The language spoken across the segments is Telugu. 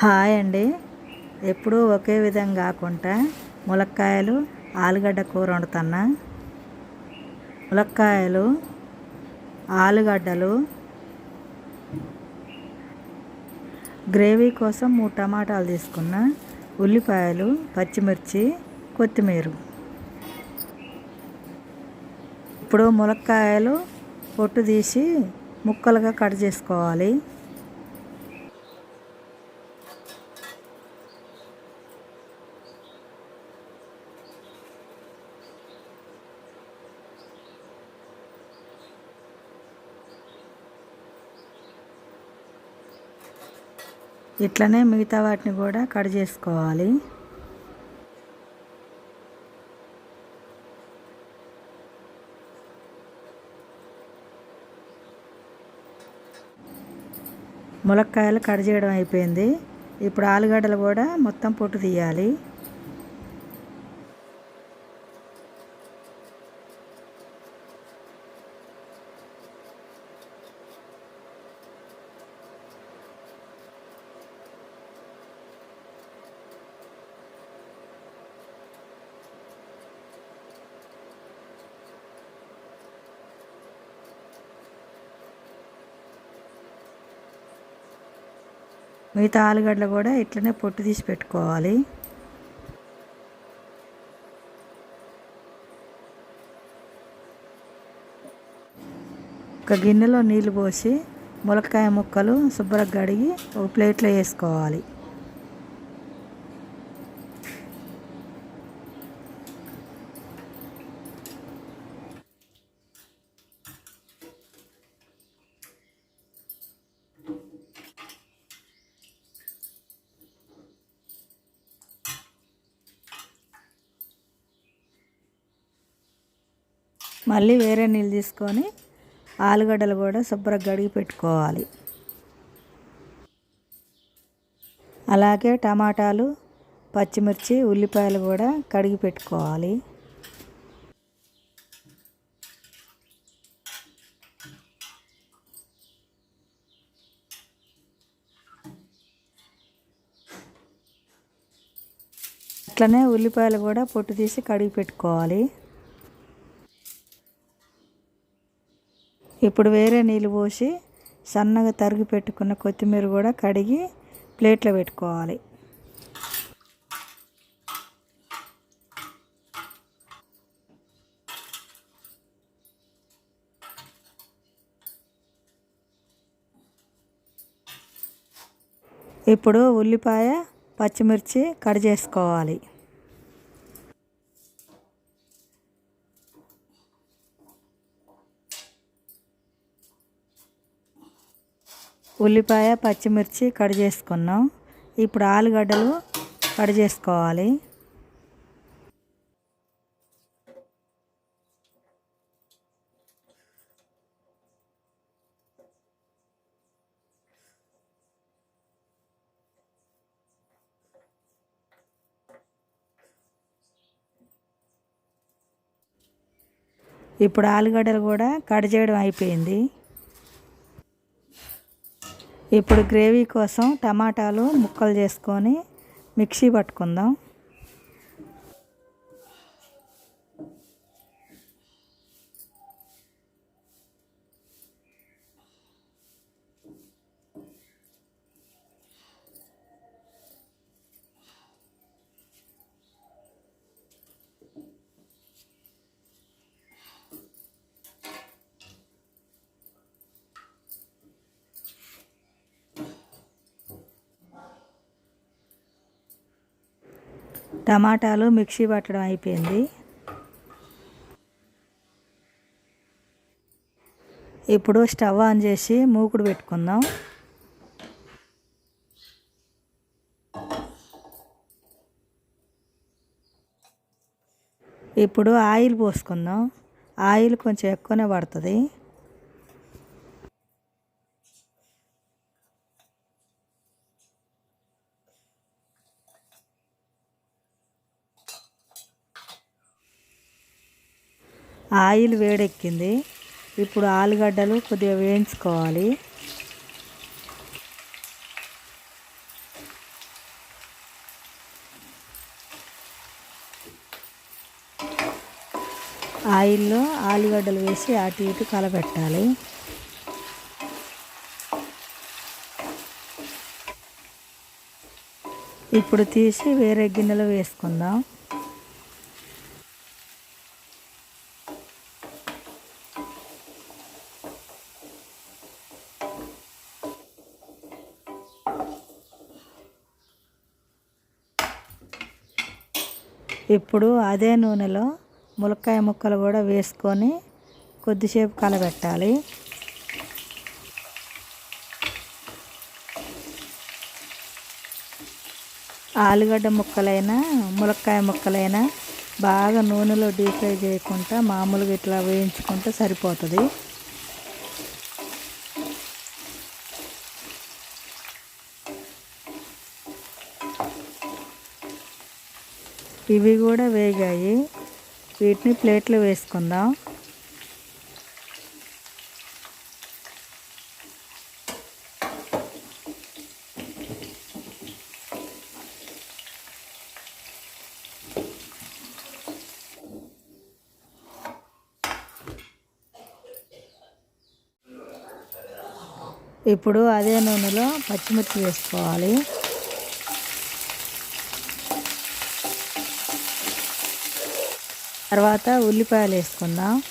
హాయ్ అండి. ఎప్పుడూ ఒకే విధంగా కాకుండా ములక్కాయలు ఆలుగడ్డ కూర వండుతున్నా. ములక్కాయలు ఆలుగడ్డలు గ్రేవీ కోసం మూడు టమాటాలు తీసుకున్నా. ఉల్లిపాయలు పచ్చిమిర్చి కొత్తిమీర. ఇప్పుడు ములక్కాయలు పొట్టు తీసి ముక్కలుగా కట్ చేసుకోవాలి. ఇట్లనే మిగతా వాటిని కూడా కట్ చేసుకోవాలి. ములక్కాయలు కట్ చేయడం అయిపోయింది. ఇప్పుడు ఆలుగడ్డలు కూడా మొత్తం పొట్టు తీయాలి. మిగతా ఆలుగడ్డలు కూడా ఇట్లనే పొట్టు తీసి పెట్టుకోవాలి. ఒక గిన్నెలో నీళ్ళు పోసి ములక్కాయ ముక్కలు శుభ్రంగా కడిగి ఒక ప్లేట్లో వేసుకోవాలి. మళ్ళీ వేరే నీళ్ళు తీసుకొని ఆలుగడ్డలు కూడా శుభ్రంగా కడిగి పెట్టుకోవాలి. అలాగే టమాటాలు పచ్చిమిర్చి ఉల్లిపాయలు కూడా కడిగి పెట్టుకోవాలి. అట్లనే ఉల్లిపాయలు కూడా పొట్టు తీసి కడిగి పెట్టుకోవాలి. ఇప్పుడు వేరే నీళ్ళు పోసి సన్నగా తరిగి పెట్టుకున్న కొత్తిమీర కూడా కడిగి ప్లేట్లో పెట్టుకోవాలి. ఇప్పుడు ఉల్లిపాయ పచ్చిమిర్చి కట్ చేసుకోవాలి. ఉల్లిపాయ పచ్చిమిర్చి కట్ చేసుకున్నాం. ఇప్పుడు ఆలుగడ్డలు కట్ చేసుకోవాలి. ఇప్పుడు ఆలుగడ్డలు కూడా కట్ చేయడం అయిపోయింది. ఇప్పుడు గ్రేవీ కోసం టమాటాలు ముక్కలు చేసుకొని మిక్సీ పట్టుకుందాం. టమాటాలు మిక్సీ పట్టడం అయిపోయింది. ఇప్పుడు స్టవ్ ఆన్ చేసి మూకుడు పెట్టుకుందాం. ఇప్పుడు ఆయిల్ పోసుకుందాం. ఆయిల్ కొంచెం ఎక్కువనే పడుతుంది. ఆయిల్ వేడెక్కింది. ఇప్పుడు ఆలుగడ్డలు కొద్దిగా వేయించుకోవాలి. ఆయిల్లో ఆలుగడ్డలు వేసి అటు ఇటు కలపెట్టాలి ఇప్పుడు తీసి వేరే గిన్నెలో వేసుకుందాం. ఇప్పుడు అదే నూనెలో ములక్కాయ ముక్కలు కూడా వేసుకొని కొద్దిసేపు కలబెట్టాలి. ఆలుగడ్డ ముక్కలైనా ములక్కాయ ముక్కలైనా బాగా నూనెలో డీప్ ఫ్రై చేయకుండా మామూలుగా ఇట్లా వేయించుకుంటే సరిపోతుంది. ఇవి కూడా వేగాయి. వీటిని ప్లేట్లో వేసుకుందాం. ఇప్పుడు అదే నూనెలో పచ్చిమిర్చి వేసుకోవాలి. తర్వాత ఉల్లిపాయలు వేసుకుందాం.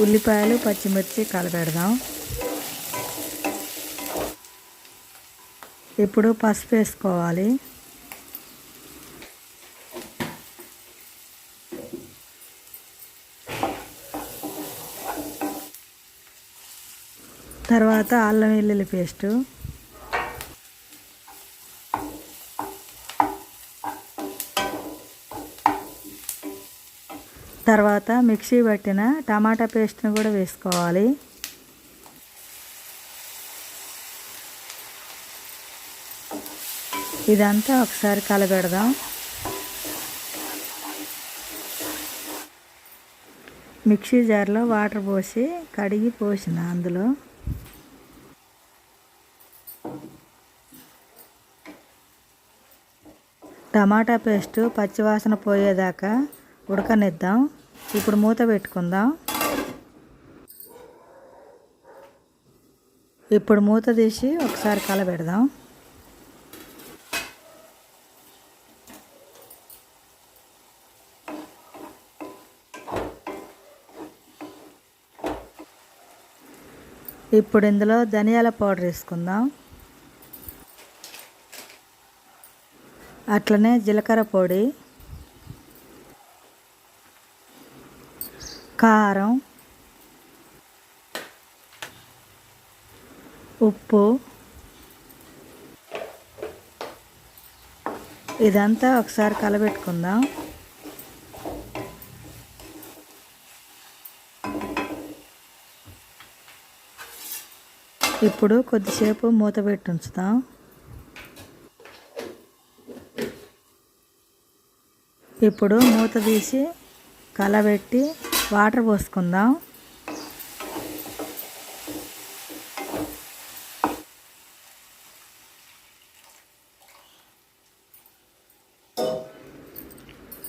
ఉల్లిపాయలు పచ్చిమిర్చి కలపెడదాం ఇప్పుడు పసుపు వేసుకోవాలి. తర్వాత అల్లం వెల్లుల్లి పేస్టు. తర్వాత మిక్సీ పట్టిన టమాటా పేస్ట్ని కూడా వేసుకోవాలి. ఇదంతా ఒకసారి కలబెడదాం మిక్సీ జార్లో వాటర్ పోసి కడిగి పోసిన అందులో. టమాటా పేస్టు పచ్చివాసన పోయేదాకా ఉడకనిద్దాం. ఇప్పుడు మూత పెట్టుకుందాం. ఇప్పుడు మూత తీసి ఒకసారి కలబెడదాం. ఇప్పుడు ఇందులో ధనియాల పౌడర్ వేసుకుందాం. అట్లనే జీలకర్ర పొడి కారం ఉప్పు ఇదంతా ఒకసారి కలబెట్టుకుందాం. ఇప్పుడు కొద్దిసేపు మూత పెట్టి ఉంచుతాం ఇప్పుడు మూత తీసి కలబెట్టి వాటర్ పోసుకుందాం.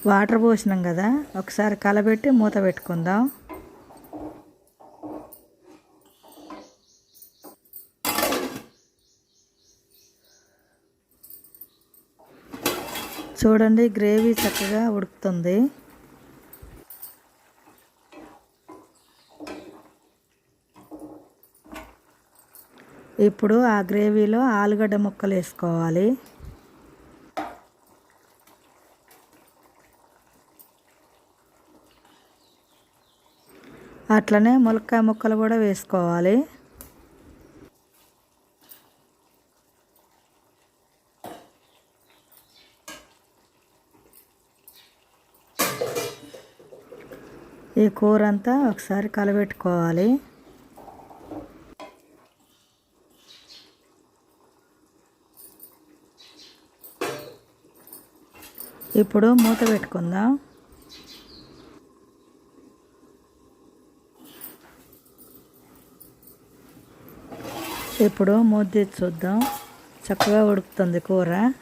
వాటర్ పోసినాం కదా ఒకసారి కలబెట్టి మూత పెట్టుకుందాం. చూడండి గ్రేవీ చక్కగా ఉడుకుతుంది. ఇప్పుడు ఆ గ్రేవీలో ఆలుగడ్డ ముక్కలు వేసుకోవాలి. అట్లనే ములక్కాయ ముక్కలు కూడా వేసుకోవాలి. ఈ కూర అంతా ఒకసారి కలబెట్టుకోవాలి. ఇప్పుడు మూత పెట్టుకుందాం. ఇప్పుడు మూత చూద్దాం. చక్కగా ఉడుకుతుంది కూర.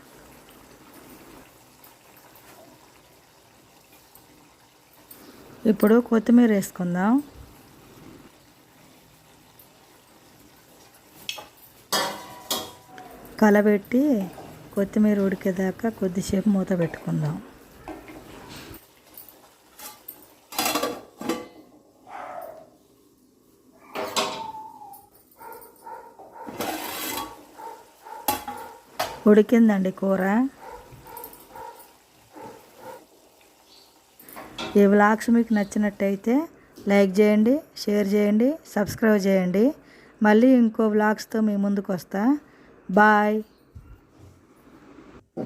ఇప్పుడు కొత్తిమీర వేసుకుందాం. కలబెట్టి కొత్తిమీర ఉడికేదాకా కొద్దిసేపు మూత పెట్టుకుందాం. ఉడికిందండి కూర. ఈ వ్లాగ్స్ మీకు నచ్చినట్టయితే లైక్ చేయండి షేర్ చేయండి సబ్స్క్రైబ్ చేయండి. మళ్ళీ ఇంకో వ్లాగ్స్తో మీ ముందుకు వస్తా. బాయ్.